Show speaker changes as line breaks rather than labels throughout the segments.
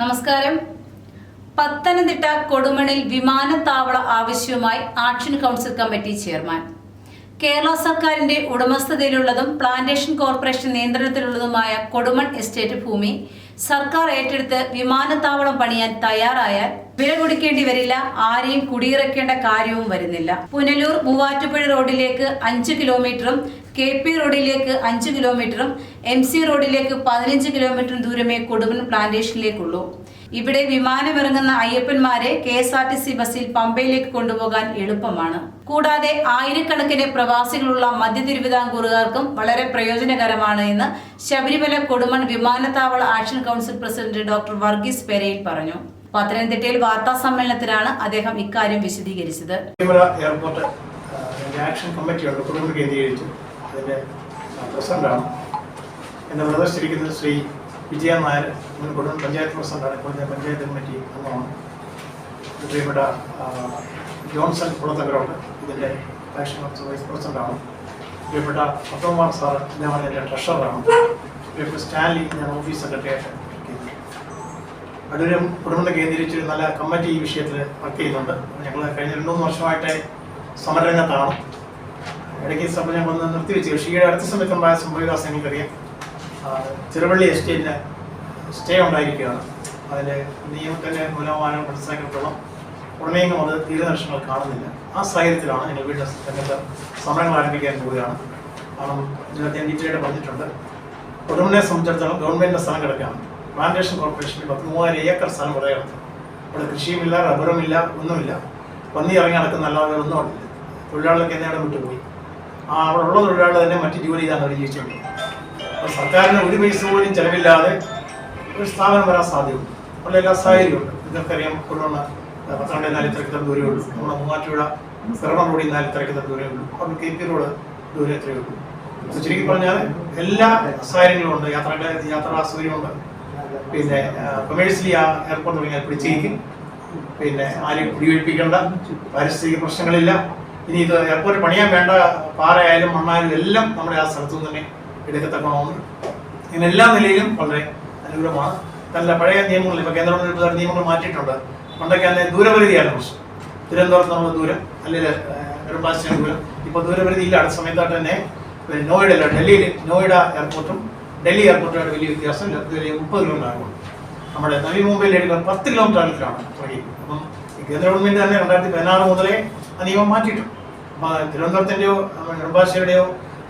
നമസ്കാരം. പത്തനംതിട്ട കൊടുമണിൽ വിമാനത്താവള ആവശ്യവുമായി action council committee chairman. Kerala സർക്കാരിന്റെ ഉടമസ്ഥതയിലുള്ളതും പ്ലാന്റേഷൻ കോർപ്പറേഷൻ നിയന്ത്രണത്തിലുള്ളതുമായ കൊടുമൺ എസ്റ്റേറ്റ് ഭൂമി സർക്കാർ ഏറ്റെടുത്ത് വിമാനത്താവളം പണിയാൻ തയ്യാറായാൽ വില കൊടുക്കേണ്ടി വരില്ല ആരെയും കുടിയിറക്കേണ്ട കാര്യവും വരുന്നില്ല. പുനലൂർ മൂവാറ്റുപുഴ റോഡിലേക്ക് അഞ്ച് കിലോമീറ്ററും കെ പി റോഡിലേക്ക് അഞ്ച് കിലോമീറ്ററും എം സി റോഡിലേക്ക് പതിനഞ്ച് കിലോമീറ്ററും ദൂരമേ കൊടുവൻ പ്ലാന്റേഷനിലേക്കുള്ളൂ ഇവിടെ വിമാനമിറങ്ങുന്ന അയ്യപ്പന്മാരെ K S R T C ബസ്സിൽ പമ്പയിലേക്ക് കൊണ്ടുപോകാൻ എളുപ്പമാണ്. കൂടാതെ ആയിരക്കണക്കിന് പ്രവാസികളുള്ള മധ്യ തിരുവിതാംകൂറുകാർക്കും വളരെ പ്രയോജനകരമാണ് എന്ന് ശബരിമല കൊടുമൺ വിമാനത്താവള action council president doctor Varghese Perayil പറഞ്ഞു. പത്തനംതിട്ടയിൽ വാർത്താ സമ്മേളനത്തിലാണ് അദ്ദേഹം ഇക്കാര്യം വിശദീകരിച്ചത്.
എയർപോർട്ട് ആക്ഷൻ കമ്മിറ്റിയുണ്ട് കുടുംബ കേന്ദ്രീകരിച്ചു ആ, പ്രസിഡന്റാണ്. എന്നെ പ്രദർശിച്ചിരിക്കുന്നത് ശ്രീ വിജയ നായർ മുൻ പഞ്ചായത്ത് പ്രസിഡന്റാണ്. ഇപ്പോൾ ഞാൻ പഞ്ചായത്ത് കമ്മിറ്റി അംഗമാണ്. പ്രിയപ്പെട്ട ജോൺസൺ കുളത്തകരോട് ഇതിന്റെ ആക്ഷൻ ഓഫ് വൈസ് പ്രസിഡന്റാണ്. പ്രിയപ്പെട്ട പത്മകുമാർ സാർ ഞാൻ എന്റെ ട്രഷററാണ്. പ്രിയപ്പെട്ട സ്റ്റാൻലി ഞാൻ ഓഫീസ് സെക്രട്ടറിയായിട്ട് അടൂരം കുടുംബം കേന്ദ്രീകരിച്ച് നല്ല കമ്മിറ്റി ഈ വിഷയത്തിൽ വർക്ക് ചെയ്യുന്നുണ്ട്. ഞങ്ങൾ കഴിഞ്ഞ രണ്ടു മൂന്ന് വർഷമായിട്ട് സമരരംഗത്താണ്. ഇടയ്ക്ക് സഭ ഞാൻ വന്ന് നിർത്തിവെച്ചു കൃഷിയുടെ അടുത്ത സമയത്തുണ്ടായ സംഭവവികാസം എനിക്കറിയാം. ചെറുവള്ളി എസ്റ്റേറ്റിന് സ്റ്റേ ഉണ്ടായിരിക്കുകയാണ്. അതിന്റെ നിയമത്തിന്റെ മൂലമാനം മനസ്സിലാക്കിയിട്ടുള്ള ഉടനെയെങ്കിലും അത് തീരദർശനങ്ങൾ കാണുന്നില്ല. ആ സാഹചര്യത്തിലാണ് ഞങ്ങൾ വീണ്ടും രംഗത്ത് സമരങ്ങൾ ആരംഭിക്കാൻ പോവുകയാണ്. കാരണം ഇതിനകത്ത് ഞാൻ ഡീറ്റെയിലായിട്ട് പറഞ്ഞിട്ടുണ്ട്. കൊടുമനെ സംബന്ധിച്ചിടത്തോളം ഗവൺമെന്റിന്റെ സ്ഥലം കിടക്കുകയാണ്. പ്ലാന്റേഷൻ കോർപ്പറേഷനിൽ പത്ത് മൂവായിരം ഏക്കർ സ്ഥലം കുറേ കിടക്കും അവിടെ കൃഷിയുമില്ല റബ്ബറുമില്ല ഒന്നുമില്ല. പന്നി ഇറങ്ങി നടക്കുന്ന അല്ലാതെ ഒന്നും തൊഴിലാളികൾക്ക് എന്നെ അവിടെ വിട്ടുപോയി? ആ അവിടെ ഉള്ള തൊഴിലാളികൾ തന്നെ മറ്റു ജോലി ചെയ്താണ് അവർ ജീവിച്ചുകൊണ്ടിരിക്കുന്നത് അപ്പോൾ സർക്കാരിന് ഒരു പൈസ പോലും ചെലവില്ലാതെ ഒരു സ്ഥാപനം വരാൻ സാധ്യതയുണ്ട്. ഉള്ള എല്ലാ സാഹചര്യമുണ്ട് ഇതൊക്കറിയാം കൊണ്ടുവന്ന പന്ത്രണ്ട് നാല് ഇത്രയ്ക്ക് ദൂരമേ ഉള്ളൂ. നമ്മുടെ മൂവാറ്റുപുഴ പിറവം റോഡിൽ നാല് ഇത്രയ്ക്ക് ദൂരമേ ഉള്ളൂ. അപ്പോൾ കെ പി റോഡ് ദൂരെ എത്രയേ ഉള്ളൂ. ചുരുക്കി പറഞ്ഞാൽ എല്ലാ സാഹചര്യങ്ങളും ഉണ്ട്. യാത്രയുടെ യാത്രാ സൗകര്യമുണ്ട്. പിന്നെ കൊമേഴ്സ്യലി ആ എയർപോർട്ട് തുടങ്ങിയാൽ പിടിച്ചിരിക്കും. പിന്നെ ആരെയും കുടിയൊഴിപ്പിക്കേണ്ട പാരിസ്ഥിതിക പ്രശ്നങ്ങളില്ല. ഇനി ഇത് എയർപോർട്ട് പണിയാൻ വേണ്ട പാറയായാലും മണ്ണായാലും എല്ലാം നമ്മുടെ ആ സ്ഥലത്തു നിന്ന് തന്നെ എടുക്കത്തക്കണമെന്ന് ഇങ്ങനെ എല്ലാ നിലയിലും വളരെ അനുകൂലമാണ്. നല്ല പഴയ നിയമങ്ങൾ ഇപ്പോൾ കേന്ദ്ര നിയമങ്ങൾ മാറ്റിയിട്ടുണ്ട്. പണ്ടൊക്കെ അല്ലെ ദൂരപരിധിയാണ് പ്രശ്നം. തിരുവനന്തപുരത്ത് നമ്മുടെ ദൂരം അല്ലെങ്കിൽ നെടുമ്പാശ്ശേരി ദൂരം. ഇപ്പോൾ ദൂരപരിധി ഇല്ല അടുത്ത സമയത്തായിട്ട് തന്നെ നോയിഡ അല്ല ഡൽഹിയിൽ നോയിഡ എയർപോർട്ടും ഡൽഹി എയർപോർട്ടുമായിട്ട് വലിയ വ്യത്യാസം ഡൽഹി മുപ്പത് കിലോമീറ്റർ ആകും നമ്മുടെ നവി മുംബൈയിൽ എടുക്കുന്ന പത്ത് കിലോമീറ്റർ അകലത്തിലാണ് വഴി അപ്പം കേന്ദ്ര ഗവൺമെന്റ് തന്നെ രണ്ടായിരത്തി പതിനാറ് മുതലേ ആ നിയമം മാറ്റിയിട്ടുണ്ട്. തിരുവനന്തപുരത്തിന്റെയോ നെടുമ്പാശ്ശേരിയുടെയോ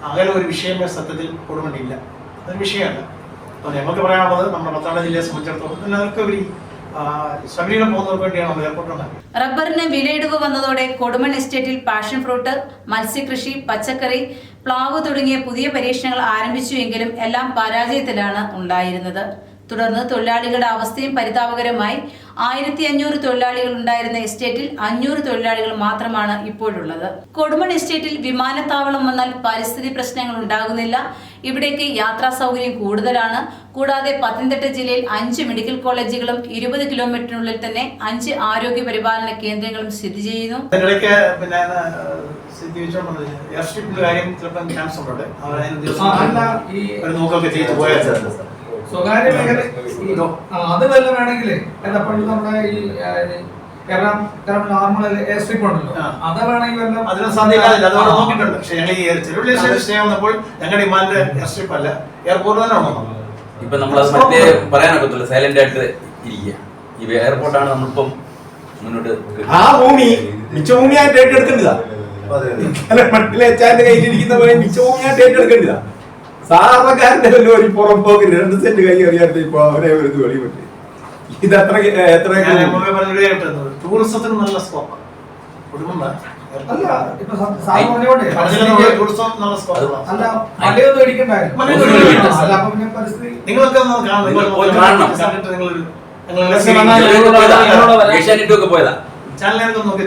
അകലെ ഒരു വിഷയമേ സത്യത്തിൽ കൊടുക്കേണ്ടിയില്ല അതൊരു വിഷയമല്ല. അപ്പോൾ ഞങ്ങൾക്ക് പറയാനുള്ളത് നമ്മുടെ പത്തനംതിട്ട ജില്ലയെ സംബന്ധിച്ചിടത്തോളം പിന്നെ ആ, ശബരിമല നമ്മൾ
റബ്ബറിന് വിലയിടിവ് വന്നതോടെ കൊടുമൺ എസ്റ്റേറ്റിൽ പാഷൻ ഫ്രൂട്ട് മത്സ്യകൃഷി പച്ചക്കറി പ്ലാവ് തുടങ്ങിയ പുതിയ പരീക്ഷണങ്ങൾ ആരംഭിച്ചുവെങ്കിലും എല്ലാം പരാജയത്തിലാണ് ഉണ്ടായിരുന്നത്. തുടർന്ന് തൊഴിലാളികളുടെ അവസ്ഥയും പരിതാപകരമായി. ആയിരത്തി അഞ്ഞൂറ് തൊഴിലാളികൾ ഉണ്ടായിരുന്ന എസ്റ്റേറ്റിൽ അഞ്ഞൂറ് തൊഴിലാളികൾ മാത്രമാണ് ഇപ്പോഴുള്ളത്. കൊടുമൺ എസ്റ്റേറ്റിൽ വിമാനത്താവളം വന്നാൽ പരിസ്ഥിതി പ്രശ്നങ്ങൾ ഉണ്ടാകുന്നില്ല. ഇവിടേക്ക് യാത്രാ സൗകര്യം കൂടുതലാണ്. കൂടാതെ പത്തനംതിട്ട ജില്ലയിൽ അഞ്ച് മെഡിക്കൽ കോളേജുകളും ഇരുപത് കിലോമീറ്ററിനുള്ളിൽ തന്നെ അഞ്ച് ആരോഗ്യ പരിപാലന കേന്ദ്രങ്ങളും സ്ഥിതി ചെയ്യുന്നു.
ഈ സ്വകാര്യ മേഖല അത് വല്ല നമ്മുടെ ഈ എയർ സ്ട്രിപ്പ് ഉണ്ടല്ലോ. അത് വേണമെങ്കിൽ വല്ല
അതിന് സാധ്യതയില്ല. അതോടെ നോക്കിയിട്ടുണ്ട്. പക്ഷെ ഞങ്ങൾ ഈ ചെറുപള്ളി സ്റ്റേ വന്നപ്പോൾ ഞങ്ങളുടെ ഡിമാൻഡ് എയർ സ്ട്രിപ്പ് അല്ല എയർപോർട്ട് തന്നെ വന്നു
ഇപ്പൊ നമ്മൾ മറ്റേ സൈലന്റ് ആയിട്ട് ഇരിക്കുക ഈ എയർപോർട്ടാണ് നമ്മളിപ്പം മുന്നോട്ട്
ആ ഭൂമി മിച്ചഭൂമിയായിട്ട് ഏറ്റെടുക്കേണ്ടതാ. മട്ടിലെ അച്ചാന്റെ കയ്യിലിരിക്കുന്ന പോലെ മിച്ചഭൂമിയായിട്ട് ഏറ്റെടുക്കേണ്ടതാ. സാധാരണക്കാരന്റെ വല്ല ഒരു പുറം പോക്ക് രണ്ട് സെന്റ് കൈ അറിയാത്ത ഇപ്പൊ അവരെ ഒരു വെളി പറ്റി ഇത് അത്ര എത്ര
ടൂറിസത്തിന് നല്ല സ്കോപ്പാണ് നിങ്ങളൊക്കെ
പോയതാ.
ചാനലിനൊക്കെ നോക്കി.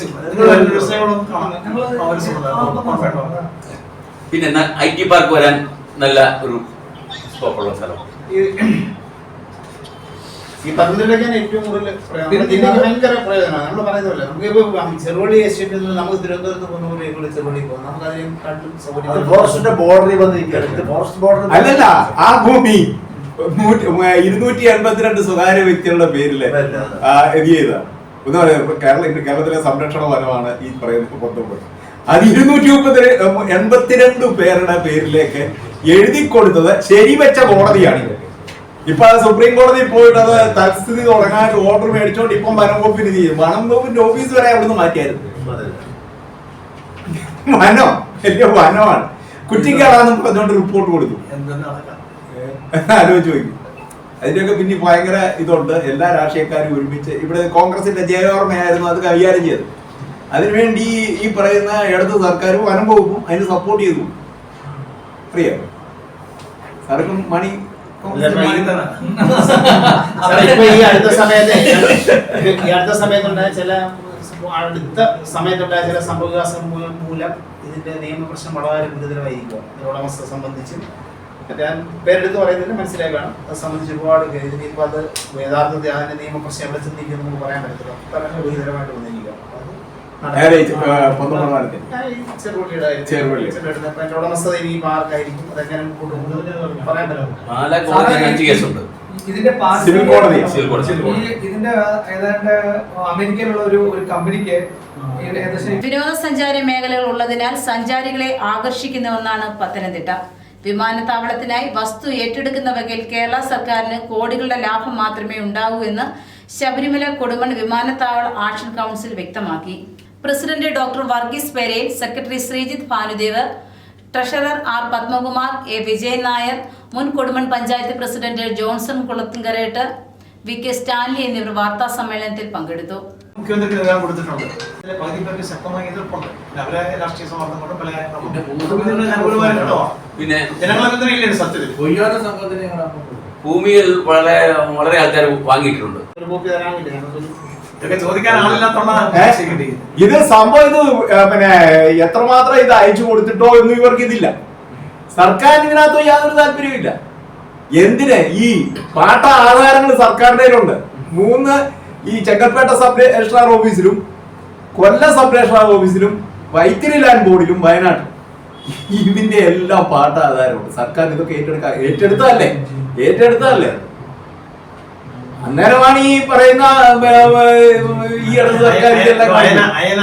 പിന്നെ ഐ ടി പാർക്ക് വരാൻ നല്ല ഒരു സ്കോപ്പുള്ള സ്ഥലം.
ഈ പത്തനംതിട്ടയ്ക്കാണ് ഏറ്റവും കൂടുതൽ ജില്ലയ്ക്ക് ഭയങ്കര പ്രയോജനമാണ്. നമ്മൾ പറയുന്നതല്ല നമുക്ക് ഇപ്പോൾ ചെറുവള്ളി എസ്റ്റേറ്റിൽ നിന്ന് നമുക്ക് തിരുവനന്തപുരത്ത് പോകുന്ന പോലെ ഇവിടെ ചെറുവള്ളി പോകും. നമുക്ക് അതിനും കണ്ടും സൗകര്യം
ഫോറസ്റ്റിന്റെ ബോർഡറിൽ വന്നിരിക്കുകയാണ് ഫോറസ്റ്റ് ബോർഡർ
അല്ലല്ല ആ ഭൂമി നൂറ്റി ഇരുന്നൂറ്റി എൺപത്തിരണ്ട് സ്വകാര്യ വ്യക്തികളുടെ പേരിൽ ഇത് ചെയ്ത. ഒന്ന് പറയാം ഇപ്പൊ കേരള കേരളത്തിലെ സംരക്ഷണ വനമാണ് ഈ പറയുന്ന പത്തൊമ്പത് അത് ഇരുന്നൂറ്റി മുപ്പത്തി എൺപത്തിരണ്ട് പേരുടെ പേരിലേക്ക് എഴുതി കൊടുത്തത് ശരിവെച്ച കോടതിയാണ് ഇത് ഇപ്പൊ അത് സുപ്രീം കോടതി പോയിട്ട് അത് തൽസ്ഥിതി തുടങ്ങാൻ ഓർഡർ മേടിച്ചോണ്ട് ഇപ്പം വനം വകുപ്പിന് ചെയ്യും. വനം വകുപ്പിന്റെ ഓഫീസ് വരെ അവിടുന്ന് മാറ്റിയായിരുന്നു. വനോ. വലിയ വനമാണ്. കുറ്റിക്കാളാന്ന് പറഞ്ഞോണ്ട് റിപ്പോർട്ട് കൊടുത്തു. ആലോചിച്ച് നോക്കി അതിന്റെയൊക്കെ പിന്നെ ഭയങ്കര ഇതുണ്ട്. എല്ലാ രാഷ്ട്രീയക്കാരും ഒരുമിച്ച് ഇവിടെ കോൺഗ്രസിന്റെ ജയവർമ്മയായിരുന്നു അത് കൈകാര്യം ചെയ്തത്. അതിനുവേണ്ടി ഈ പറയുന്ന ഇടത് സർക്കാരും വനം വകുപ്പും അതിന് സപ്പോർട്ട് ചെയ്തു. അറിയാം സാർക്കും മണി
ഇപ്പൊ ഈ അടുത്ത സമയത്ത് ഈ അടുത്ത സമയത്തുണ്ടായ ചില അടുത്ത സമയത്തുണ്ടായ ചില സംഭവവികാസം മൂലം ഇതിന്റെ നിയമപ്രശ്നം വളരെ ഗുരുതരമായിരിക്കും. ഇതിന്റെ ഉടമസ്ഥ സംബന്ധിച്ച് ഞാൻ പേരെടുത്ത് പറയുന്നതിന് മനസ്സിലായി കാണും അത് സംബന്ധിച്ച് ഒരുപാട് ഇനിയിപ്പോൾ അത് യഥാർത്ഥത്തിൽ അതിന്റെ നിയമപ്രശ്നം എവിടെ ചെന്നിരിക്കുന്നു നമുക്ക് പറയാൻ പറ്റത്തില്ല. അത്ര ഗുരുതരമായിട്ട് വന്നിരിക്കുക
ഇതിന്റെ പാർട്ടി-
സിവിൽ കോടതി.
സിവിൽ കോടതി.
ഇതിന്റെ ഏതാണ്ട് അമേരിക്കയിലുള്ള ഒരു ഒരു കമ്പനിക്ക്
വിനോദസഞ്ചാര മേഖലകൾ ഉള്ളതിനാൽ സഞ്ചാരികളെ ആകർഷിക്കുന്ന ഒന്നാണ് പത്തനംതിട്ട. വിമാനത്താവളത്തിനായി വസ്തു ഏറ്റെടുക്കുന്ന വകയിൽ കേരള സർക്കാരിന് കോടികളുടെ ലാഭം മാത്രമേ ഉണ്ടാകൂ എന്ന് ശബരിമല കൊടുമൺ വിമാനത്താവള ആക്ഷൻ കൗൺസിൽ വ്യക്തമാക്കി. President doctor Varghese Perayil secretary Sreejith Bhanudev treasurer R Padmakumar A Vijayan Nair മുൻ Kodumon panchayat president Johnson Kulathunkarett V K Stanley എന്നിവർ വാർത്താ സമ്മേളനത്തിൽ പങ്കെടുത്തു.
മുഖ്യമന്ത്രിക്ക് എല്ലാം കൊടുത്തിട്ടുണ്ട്. ഇതിലെ പകുതി പേർക്ക് ശക്തമായ എതിർപ്പുണ്ട് അവരെ രാഷ്ട്രീയ സമ്മർദ്ദം കൊണ്ടും
പിന്നെ
ജനങ്ങളെ ഇല്ലേ സത്യത്തിൽ?
ഭൂമിയിൽ വളരെ വളരെ ആൾക്കാർ വാങ്ങിയിട്ടുണ്ട്.
ഇത് സംഭവം ഇത് പിന്നെ എത്രമാത്രം ഇത് അയച്ചു കൊടുത്തിട്ടോ എന്ന് ഇവർക്ക് ഇതില്ല. സർക്കാരിന് ഇതിനകത്ത് യാതൊരു താല്പര്യമില്ല എന്തിന് ഈ പാട്ട ആധാരങ്ങൾ സർക്കാരിന്റെ കയ്യിലുണ്ട്? മൂന്ന് ഈ ചെങ്കൽപ്പേട്ട സബ് രജിസ്ട്രാർ ഓഫീസിലും കൊല്ലം സബ് രജിസ്ട്രാർ ഓഫീസിലും വൈത്തിരി ലാൻഡ് ബോർഡിലും വയനാട്ടിലും. ഇതിന്റെ എല്ലാം പാട്ട ആധാരമുണ്ട്. സർക്കാർ ഇതൊക്കെ ഏറ്റെടുക്കാൻ ഏറ്റെടുത്തതല്ലേ ഏറ്റെടുത്തതല്ലേ? അന്നേരമാണ് ഈ പറയുന്ന ഈ സർക്കാർ?
അയന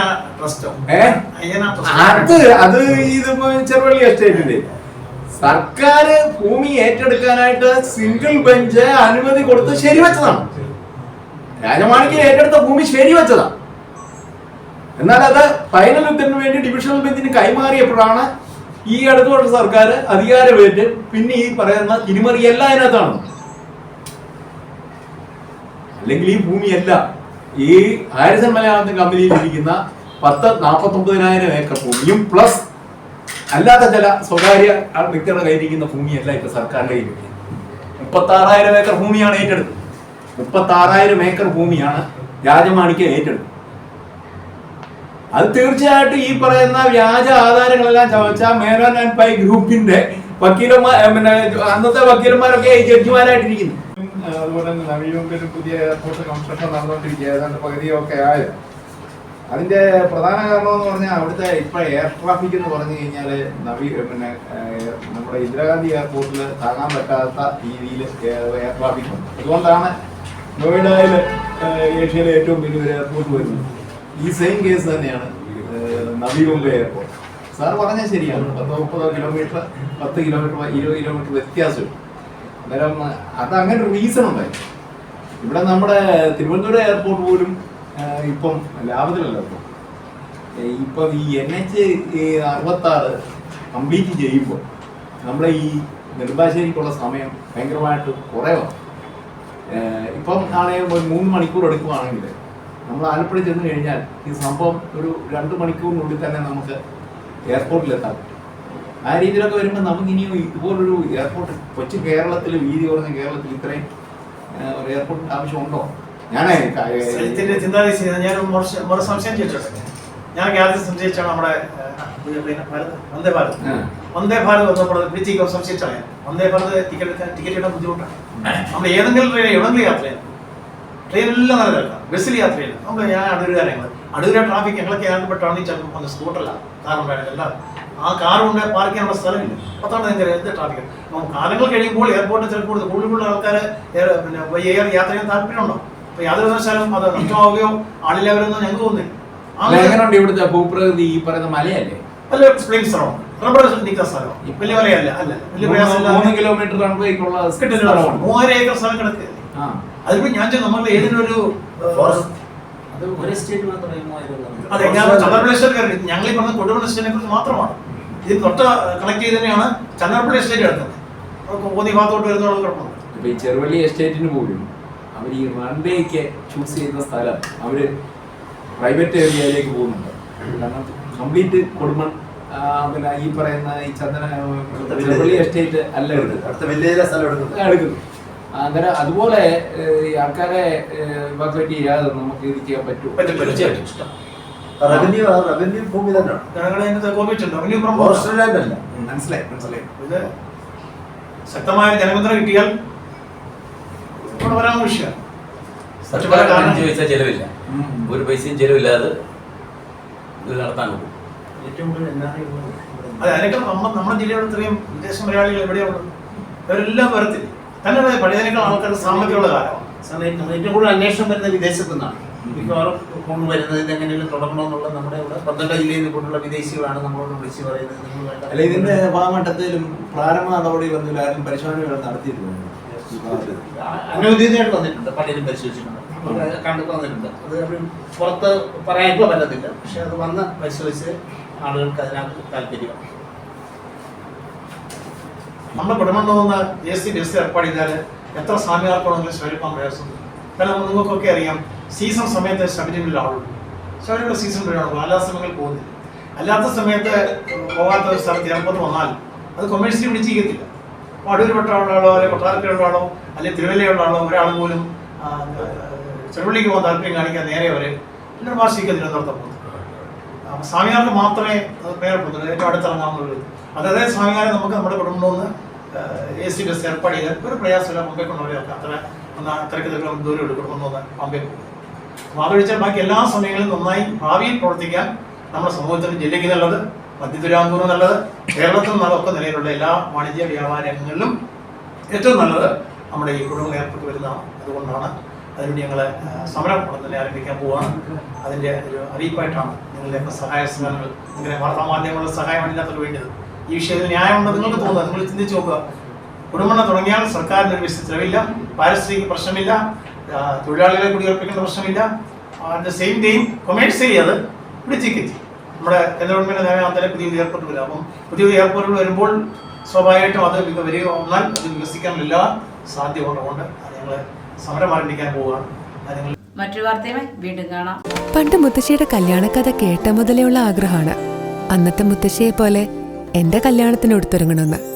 അത് അത് ഇത് ചെറുവള്ളി എസ്റ്റേറ്റിന്റെ സർക്കാർ ഭൂമി ഏറ്റെടുക്കാനായിട്ട് സിംഗിൾ ബെഞ്ച് അനുമതി കൊടുത്ത് ശരിവെച്ചതാണ്. രാജമാണിക്ക് ഏറ്റെടുത്ത ഭൂമി ശരിവെച്ചതാണ്. എന്നാൽ അത് ഫൈനൽ യുദ്ധത്തിന് വേണ്ടി ഡിവിഷണൽ ബെഞ്ചിന് കൈമാറിയപ്പോഴാണ് ഈ അടുത്ത സർക്കാർ അധികാരമേറ്റ് പിന്നെ ഈ പറയുന്ന തിരിമറിയെല്ലാം അതിനകത്താണ്. അല്ലെങ്കിൽ ഈ ഭൂമിയല്ല ഈ ഹാരിസൺ മലയാളത്തിൻ കമ്പനിയിൽ ഇരിക്കുന്ന പത്ത് നാൽപ്പത്തൊമ്പതിനായിരം ഏക്കർ ഭൂമിയും പ്ലസ് അല്ലാത്ത ചില സ്വകാര്യ വ്യക്തികളുടെ കയ്യിരിക്കുന്ന ഭൂമിയല്ല ഇപ്പൊ സർക്കാരിന്റെ കയ്യിൽ മുപ്പത്തി ആറായിരം ഏക്കർ ഭൂമിയാണ് ഏറ്റെടുത്തത്. മുപ്പത്തി ആറായിരം ഏക്കർ ഭൂമിയാണ് രാജമാണിക്ക് ഏറ്റെടുത്തത്. അത് തീർച്ചയായിട്ടും ഈ പറയുന്ന വ്യാജ ആധാരങ്ങളെല്ലാം ചവച്ച മേനോൻ ആൻഡ് പൈ ഗ്രൂപ്പിന്റെ വക്കീലന്മാർ അന്നത്തെ വക്കീലന്മാരൊക്കെ ജഡ്ജിമാരായിട്ടിരിക്കുന്നു.
അതുപോലെ തന്നെ നവീകരിക്കലും പുതിയ എയർപോർട്ട് കൺസ്ട്രക്ഷൻ നടന്നുകൊണ്ടിരിക്കുക ഏതാണ്ട് പകുതിയൊക്കെ ആയത് അതിന്റെ പ്രധാന കാരണം എന്ന് പറഞ്ഞാൽ അവിടുത്തെ ഇപ്പൊ എയർ ട്രാഫിക് എന്ന് പറഞ്ഞു കഴിഞ്ഞാൽ നവീ പിന്നെ നമ്മുടെ ഇന്ദിരാഗാന്ധി എയർപോർട്ടിൽ താങ്ങാൻ പറ്റാത്ത രീതിയിൽ എയർ ട്രാഫിക് ഉണ്ട്. അതുകൊണ്ടാണ്
നോയിഡയിൽ ഏഷ്യയിലെ ഏറ്റവും വലിയൊരു എയർപോർട്ട് വരുന്നത്. ഈ സെയിം കേസ് തന്നെയാണ് നവീകുംബ എയർപോർട്ട് സാർ പറഞ്ഞാൽ ശരിയാണ്. പത്ത് മുപ്പതോ കിലോമീറ്റർ പത്ത് കിലോമീറ്റർ ഇരുപത് കിലോമീറ്റർ വ്യത്യാസം അന്നേരം അത് അങ്ങനെ ഒരു റീസൺ ഉണ്ടായി. ഇവിടെ നമ്മുടെ തിരുവനന്തപുരം എയർപോർട്ട് പോലും ഇപ്പം ലാഭത്തിലല്ല ഇപ്പം. ഇപ്പം ഈ എൻ എച്ച് അറുപത്താറ് കംപ്ലീറ്റ് ചെയ്യുമ്പോൾ നമ്മുടെ ഈ നെടുമ്പാശ്ശേരിക്കുള്ള സമയം ഭയങ്കരമായിട്ട് കുറവാണ്. ഇപ്പം ആണെങ്കിൽ ഒരു മൂന്ന് മണിക്കൂർ എടുക്കുവാണെങ്കിൽ നമ്മൾ ആലപ്പുഴ ചെന്ന് കഴിഞ്ഞാൽ ഈ സംഭവം ഒരു രണ്ട് മണിക്കൂറിനുള്ളിൽ തന്നെ നമുക്ക് എയർപോർട്ടിലെത്താൻ പറ്റും. ആ രീതിയിലൊക്കെ വരുമ്പോൾ നമുക്ക് ഇനിയും ഇതുപോലൊരു എയർപോർട്ട് കൊച്ചു കേരളത്തിൽ വീതി കുറഞ്ഞ കേരളത്തിൽ ഇത്രയും ഒരു എയർപോർട്ടിന്റെ ആവശ്യമുണ്ടോ? ഞാനേ
ഞാൻ ഒരു സംശയം ചോദിച്ചോട്ടെ? ഞാൻ ആദ്യം സംശയിച്ചാണ് നമ്മുടെ വന്ദേ ഭാരത്. വന്ദേ ഭാരത് വന്നപ്പോൾ പിടിച്ചേക്ക് സംശയിച്ചാണ് വന്ദേ ഭാരത് ടിക്കറ്റ് എടുക്കാൻ ടിക്കറ്റ് ഇടാൻ ബുദ്ധിമുട്ടാണ്. നമ്മൾ ഏതെങ്കിലും ട്രെയിൻ എവിടെങ്കിലും യാത്ര ചെയ്യണം ട്രെയിനെല്ലാം നല്ല ബസ്സിൽ യാത്ര ചെയ്യണം നമ്മൾ ഞാൻ അടൂരുകാരങ്ങൾ അടൂര ട്രാഫിക് ഞങ്ങളൊക്കെ ഏതാണ്ട് ടൗണിൽ ചിലപ്പോൾ വന്ന് സ്കൂട്ടറല്ല കാരണം വേണം എല്ലാം. ആ കാർ കൊണ്ട് പാർക്ക് ചെയ്യാനുള്ള സ്ഥലമില്ല. പത്താണ് ഭയങ്കര എന്ത് ട്രാഫിക് അപ്പം കാലങ്ങൾ കഴിയുമ്പോൾ എയർപോർട്ടിൽ ചിലപ്പോൾ കൂടുതൽ കൂടുതൽ ആൾക്കാർ പിന്നെ എയർ യാത്ര ചെയ്യാൻ താല്പര്യമുണ്ടോ അപ്പോൾ യാതൊരു കാരണവശാലും അത് നഷ്ടമാവുകയോ ആളില്ലാവരൊന്നും ഞങ്ങൾക്ക് തോന്നുന്നില്ല.
എങ്ങനെയുണ്ട് ഇവിടുത്തെ ഭൂപ്രകൃതി ഈ പറയുന്ന മലയല്ലേ?
അല്ല പ്ലെയിൻ സ്ഥലമാണ് റബ്ബർ നിൽക്കുന്ന സ്ഥലം. വലിയ മലയല്ല അല്ല. വലിയ
മൂന്ന് കിലോമീറ്റർ റൺവേക്കുള്ള
മൂവായിരം ഏക്കർ സ്ഥലം കിടക്കുക
ആ.
അതിപ്പോ ഞാൻ നമ്മൾ
അത് ഒരു സ്റ്റേറ്റ് മാത്രമേ മൂവായിരം
അതെ ഞാൻ ചന്ദ്രപ്രദേശ് ഞങ്ങൾ ഈ പറഞ്ഞ കൊടുമൺ എസ്റ്റേറ്റിനെ കുറിച്ച് മാത്രമാണ്. ഇത് തൊട്ട് കളക്ട് ചെയ്ത് തന്നെയാണ് ചന്ദ്രപ്പള്ളി എസ്റ്റേറ്റ് എടുത്തത്. കോന്നി ഭാഗത്തോട്ട് വരുന്നതാണ് കുഴപ്പം
ഇപ്പൊ ഈ ചെറുവള്ളി എസ്റ്റേറ്റിന് പോലും അവർ ഈ റൺവേക്ക് ചൂസ് ചെയ്യുന്ന സ്ഥലം അവർ പ്രൈവറ്റ് ഏരിയയിലേക്ക് പോകുന്നുണ്ട്. കാരണം കംപ്ലീറ്റ് ആ, പിന്നെ ഈ പറയുന്ന ഈ ചന്ദന ചെറുവള്ളി എസ്റ്റേറ്റ് അല്ല എടുക്കുന്നത്.
അടുത്ത സ്ഥലം എടുക്കുന്നത്.
എടുക്കുന്നു അങ്ങനെ അതുപോലെ ആൾക്കാരെ ഇവാക്യുവേറ്റ് ചെയ്യാതെ നമുക്ക് ഇത് ചെയ്യാൻ പറ്റും.
തീർച്ചയായിട്ടും.
റവന്യൂ റവന്യൂ ഭൂമി തന്നെയാണ്.
ഞങ്ങൾ അതിനകത്ത് കോപിച്ചിട്ടുണ്ട്. അവന് പുറം
ഫോറസ്റ്റ് ലാൻഡ് അല്ല.
മനസ്സിലായി മനസ്സിലായി.
ഇത് ശക്തമായ കിട്ടിയാൽ ഇവിടെ വരാൻ വിഷയമാണ് മറ്റു പല കാരണം
ചോദിച്ചാൽ ചെലവില്ല. ഒരു പൈസയും ചെലവില്ലാതെ ഇത് നടത്താൻ പോകും
ഏറ്റവും കൂടുതൽ
അതെ നമ്മുടെ ജില്ലയുടെ ഇത്രയും വിദേശ മലയാളികൾ എവിടെയുള്ളത് അവരെല്ലാം വരത്തില്ല? തന്നെ പഴയതിനേക്കാൾ ആൾക്കാർക്ക് സാമ്പത്തികമുള്ള കാലമാണ്.
ഏറ്റവും കൂടുതൽ അന്വേഷണം വരുന്നത് വിദേശത്തു നിന്നാണ്. മിക്കവാറും കൊണ്ടുവരുന്നത് വരുന്നതിന്റെ എങ്ങനെയും തുടങ്ങണമെന്നുള്ള നമ്മുടെ ഇവിടെ പന്ത്രണ്ട് ജില്ലയിൽ നിന്നുള്ള വിദേശികളാണ് നമ്മളോട് വിളിച്ച് പറയുന്നത്.
അല്ല ഇതിന്റെ ഭാഗമട്ടത്തിലും പ്രാരംഭ നടപടി വന്നില്ല ആരും പരിശോധനകൾ നടത്തിയിട്ടുണ്ട്.
അനൗദ്യോഗികമായിട്ട് വന്നിട്ടുണ്ട് പലരും പരിശോധിച്ചിട്ടുണ്ട്. നമ്മൾ കണ്ടു വന്നിട്ടുണ്ട്. അത് പുറത്ത് പറയാൻ പറ്റത്തില്ല. പക്ഷെ അത് വന്ന് പരിശോധിച്ച് ആളുകൾക്ക് അതിനകത്ത് താല്പര്യമാണ്
നമ്മുടെ കുടുംബം എ സി ബസ് ഏർപ്പാട് ചെയ്താൽ എത്ര സ്വാമിമാർക്കാണെങ്കിലും സ്വരൂപം പ്രയാസം കാരണം നിങ്ങൾക്കൊക്കെ അറിയാം. സീസൺ സമയത്ത് ശബരിമല ശബരിമല സീസൺ വരെയാണ് അല്ലാത്ത സമയങ്ങളിൽ പോകുന്നില്ല. അല്ലാത്ത സമയത്ത് പോകാത്ത ഒരു സ്ഥലത്ത് എയർപോർട്ട് വന്നാൽ അത് കൊമേഴ്സ്യലി ചെയ്യത്തില്ല അപ്പോൾ അടൂർ വട്ടമുള്ള ആളോ അല്ലെങ്കിൽ കൊട്ടാരക്കരയുള്ള ആളോ അല്ലെങ്കിൽ തിരുവല്ലയുള്ള ആളോ ഒരാൾ പോലും ചെറുപള്ളിക്ക് പോകാൻ താല്പര്യം കാണിക്കാൻ നേരെ വരെ എന്നൊരു വാർഷിക തിരുവനന്തപുരത്ത് പോകുന്നത് സ്വാമിയാർക്ക് മാത്രമേ പേരപ്പെടുന്നുള്ളൂ ഏറ്റവും അടുത്തിറങ്ങാവുന്നുള്ളൂ അതേ സ്വാമിയാരെ നമുക്ക് നമ്മുടെ കുടുംബം ഒന്ന് എ സി ബസ് ഏർപ്പാട് ചെയ്താൽ ഒരു പ്രയാസമില്ല മുമ്പേ കൊണ്ടുപോയി അത്ര ഒന്ന് കിലോമീറ്റർ ദൂരം എടുക്കും കുടുംബത്തിൽ പമ്പേ പോകും അപ്പോൾ അതൊഴിച്ചാൽ ബാക്കി എല്ലാ സമയങ്ങളിലും നന്നായി ഭാവിയിൽ പ്രവർത്തിക്കാൻ നമ്മുടെ സമൂഹത്തിന് ജില്ലയ്ക്ക് നല്ലത് മധ്യ നല്ലത് കേരളത്തിൽ നിന്നൊക്കെ നിലയിലുള്ള എല്ലാ വാണിജ്യ വ്യാപാരങ്ങളിലും ഏറ്റവും നല്ലത് നമ്മുടെ ഈ കുടുംബം ഏർപ്പെട്ട് വരുന്നതാണ് അതുകൊണ്ടാണ്. അതിനുവേണ്ടി ഞങ്ങൾ സമരം തന്നെ ആരംഭിക്കാൻ പോവുകയാണ് അതിന്റെ ഒരു അറിയിപ്പായിട്ടാണ് നിങ്ങളുടെയൊക്കെ സഹായ സഹകരണങ്ങൾ ഇങ്ങനെ വാർത്താ മാധ്യമങ്ങളുടെ സഹായമാണ് ഇതിനകത്ത് വേണ്ടത്. ഈ വിഷയത്തിൽ ന്യായമുണ്ടോ നിങ്ങൾക്ക് തോന്നുന്നത് നിങ്ങൾ ചിന്തിച്ച് നോക്കുക. കുടുംബം തുടങ്ങിയാൽ സർക്കാർ ഒരു വിശ ചിലവില്ല പാരിസ്ഥിതിക പ്രശ്നമില്ല തൊഴിലാളികളെ കുടിയേർപ്പിക്കേണ്ട പ്രശ്നമില്ല. At the same time commercially അത് പിടിച്ചിക്കെത്തി നമ്മുടെ കേന്ദ്ര ഗവൺമെന്റ് നയമാന്തരം പുതിയ പുതിയ എയർപോർട്ട് വരും. അപ്പം പുതിയ പുതിയ എയർപോർട്ടുകൾ വരുമ്പോൾ സ്വാഭാവികമായിട്ടും അത് വിക- വരിക വന്നാൽ അത് വികസിക്കാനുള്ള എല്ലാ ഉള്ളതുകൊണ്ട് അത് ഞങ്ങൾ സമരം ആരംഭിക്കാൻ പോവുകയാണ്.
മറ്റൊരു വാർത്തയുമായി വീണ്ടും കാണാം.
പണ്ട് മുത്തശ്ശിയുടെ കല്യാണക്കഥ കേട്ട മുതലേ ഉള്ള ആഗ്രഹമാണ്. അന്നത്തെ മുത്തശ്ശിയെ പോലെ എന്റെ കല്യാണത്തിന് എടുത്തൊരുങ്ങണമെന്ന്